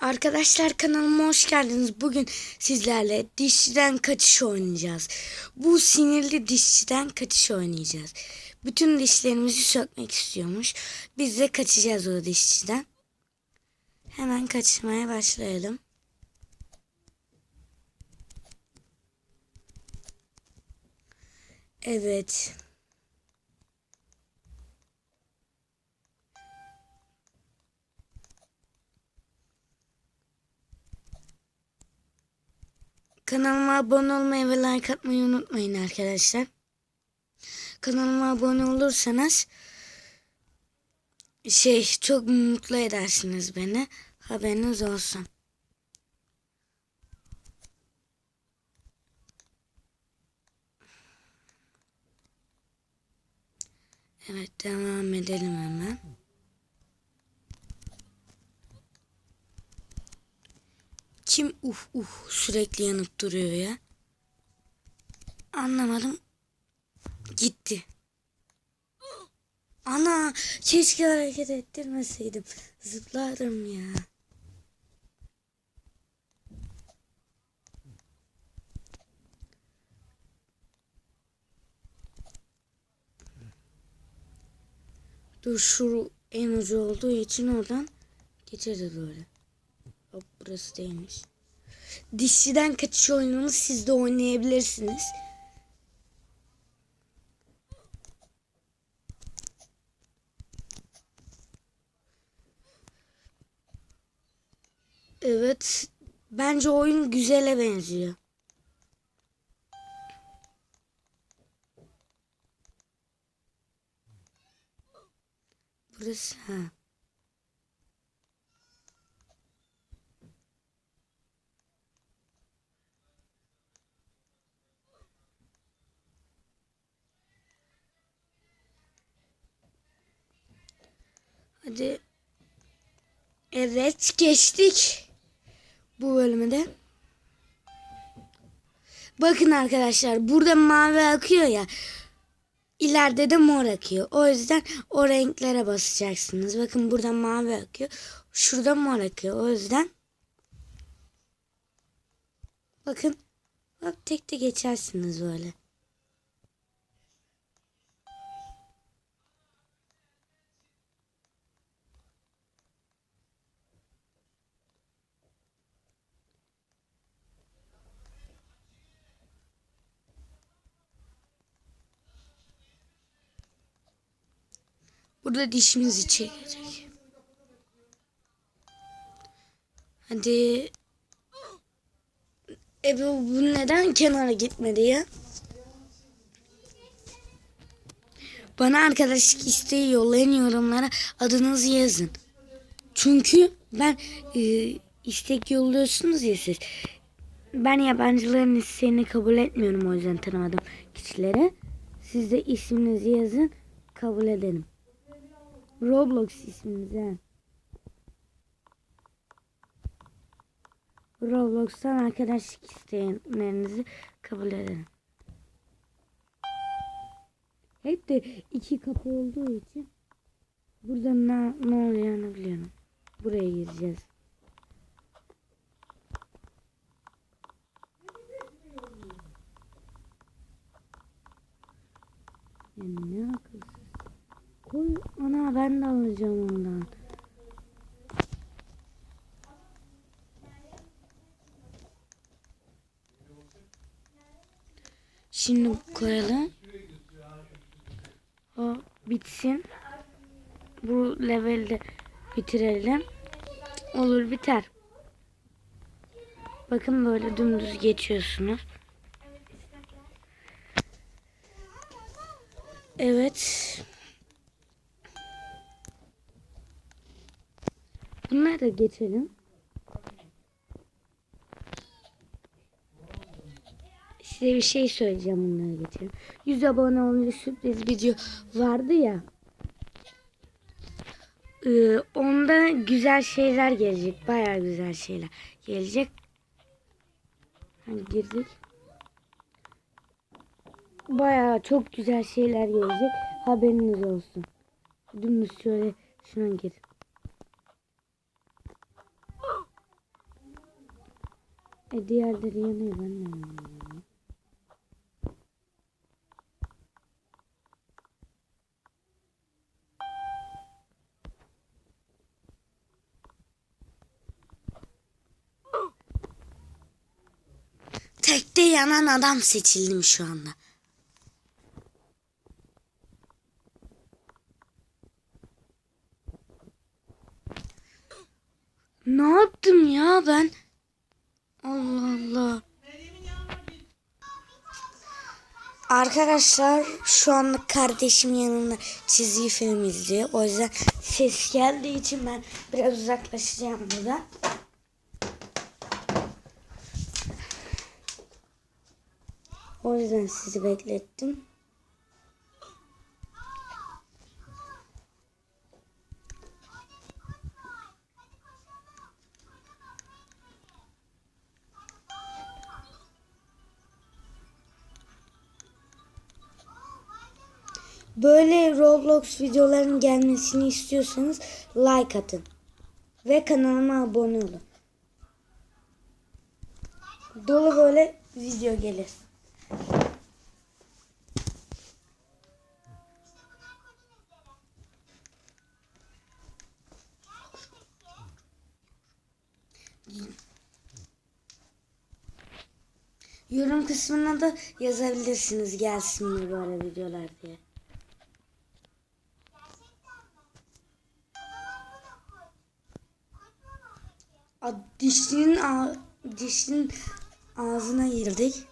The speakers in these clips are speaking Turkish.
Arkadaşlar kanalıma hoş geldiniz. Bugün sizlerle dişçiden kaçış oynayacağız. Bu sinirli dişçiden kaçış oynayacağız. Bütün dişlerimizi sökmek istiyormuş. Biz de kaçacağız o dişçiden. Hemen kaçmaya başlayalım. Evet. Kanalıma abone olmayı ve like atmayı unutmayın arkadaşlar. Kanalıma abone olursanız şey çok mutlu edersiniz beni. Haberiniz olsun. Evet devam edelim hemen. Kim uf uf sürekli yanıp duruyor ya? Anlamadım. Gitti. Ana keşke hareket ettirmeseydim. Zıplardım ya. Dur şu en ucu olduğu için oradan geçeriz böyle. Hop burası değilmiş. Dişçiden kaçış oyununu siz de oynayabilirsiniz. Evet. Bence oyun güzele benziyor. Burası ha. Hadi. Evet geçtik. Bu bölümde. Bakın arkadaşlar burada mavi akıyor ya. İleride de mor akıyor. O yüzden o renklere basacaksınız. Bakın burada mavi akıyor. Şurada mor akıyor. O yüzden bakın bak tek tek geçersiniz böyle. Burada dişimizi çekecek. Hadi. E bu, bu neden kenara gitmedi ya? Bana arkadaşlık isteği yollayın yorumlara adınızı yazın. Çünkü ben e, istek yolluyorsunuz ya siz. Ben yabancıların isteğini kabul etmiyorum o yüzden tanımadım kişilere. Siz de isminizi yazın kabul edelim. Roblox isminiz ha. Roblox'tan arkadaşlık isteyenlerinizi kabul edelim. Hep de iki kapı olduğu için burada ne, ne olacağını biliyorum. Buraya gireceğiz. Ya ne akılsız. Koy ben de alacağım ondan. Şimdi koyalım. O bitsin. Bu levelde bitirelim. Olur biter. Bakın böyle dümdüz geçiyorsunuz. Evet. Bunları da geçelim. Size bir şey söyleyeceğim bunları geçelim. 100 abone olunca sürpriz video vardı ya. Ee, onda güzel şeyler gelecek. Baya güzel şeyler gelecek. Hani girdik. Baya çok güzel şeyler gelecek. Haberiniz olsun. Dümdüz şöyle şuna gir. E diğerleri yanıyor ben de yanıyorum. Tekte yanan adam seçildim şu anda. Ne yaptım ya ben? Allah Allah. Arkadaşlar şu anda kardeşim yanında çizgi film izliyor. O yüzden ses geldiği için ben biraz uzaklaşacağım burada. O yüzden sizi beklettim. Böyle Roblox videoların gelmesini istiyorsanız like atın. Ve kanalıma abone olun. Dolu böyle video gelir. Yorum kısmına da yazabilirsiniz gelsin mi böyle videolar diye. A, dişlinin, ağ, dişlinin ağzına girdik.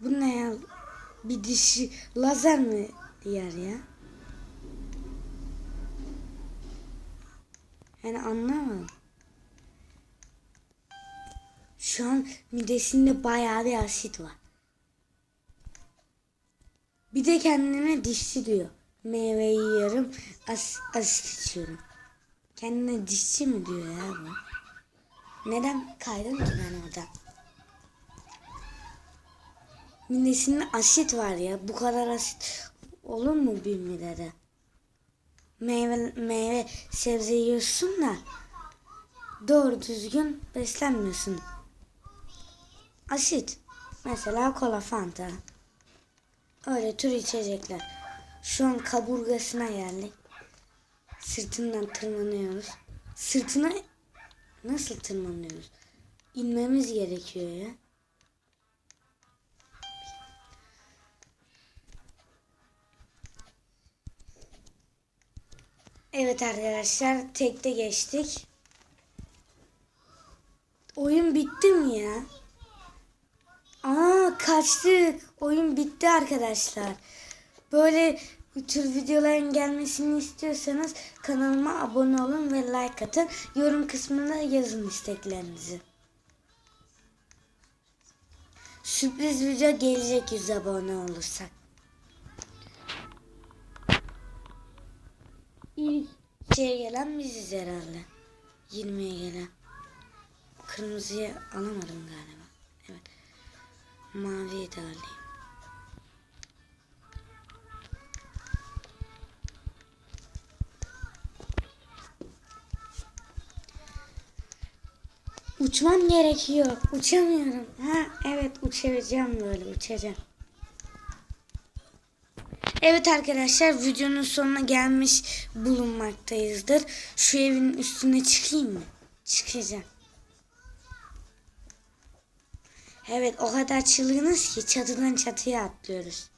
Bu ne ya? Bir dişi lazer mi diğer ya? Yani anlamadım. Şu an midesinde bayağı bir asit var. Bir de kendine dişçi diyor. Meyve yiyorum, as asit içiyorum. Kendine dişçi mi diyor ya bu? Neden kaydım ki ben orada? Midesinde asit var ya. Bu kadar asit olur mu bir midede? Meyve, meyve sebze yiyorsun da doğru düzgün beslenmiyorsun. Asit. Mesela kola, fanta. Öyle tür içecekler. Şu an kaburgasına geldik. Sırtından tırmanıyoruz. Sırtına nasıl tırmanıyoruz? İnmemiz gerekiyor ya. Evet arkadaşlar tekte geçtik. Oyun bitti mi ya? Aa kaçtık. Oyun bitti arkadaşlar. Böyle bu tür videoların gelmesini istiyorsanız kanalıma abone olun ve like atın. Yorum kısmına yazın isteklerinizi. Sürpriz video gelecek 100 abone olursak. İlk şeye gelen biziz herhalde. 20'ye gelen. Kırmızıyı alamadım galiba. Evet. Maviyi de alayım. Uçmam gerekiyor. Uçamıyorum. Ha evet uçacağım böyle uçacağım. Evet arkadaşlar videonun sonuna gelmiş bulunmaktayızdır. Şu evin üstüne çıkayım mı? Çıkacağım. Evet o kadar çılgınız ki çatıdan çatıya atlıyoruz.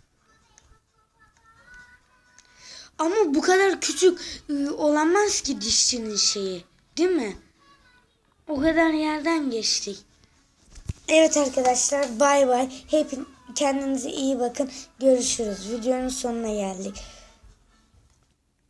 Ama bu kadar küçük ıı, olamaz ki dişçinin şeyi. Değil mi? O kadar yerden geçtik. Evet arkadaşlar bay bay. Hep kendinize iyi bakın. Görüşürüz. Videonun sonuna geldik.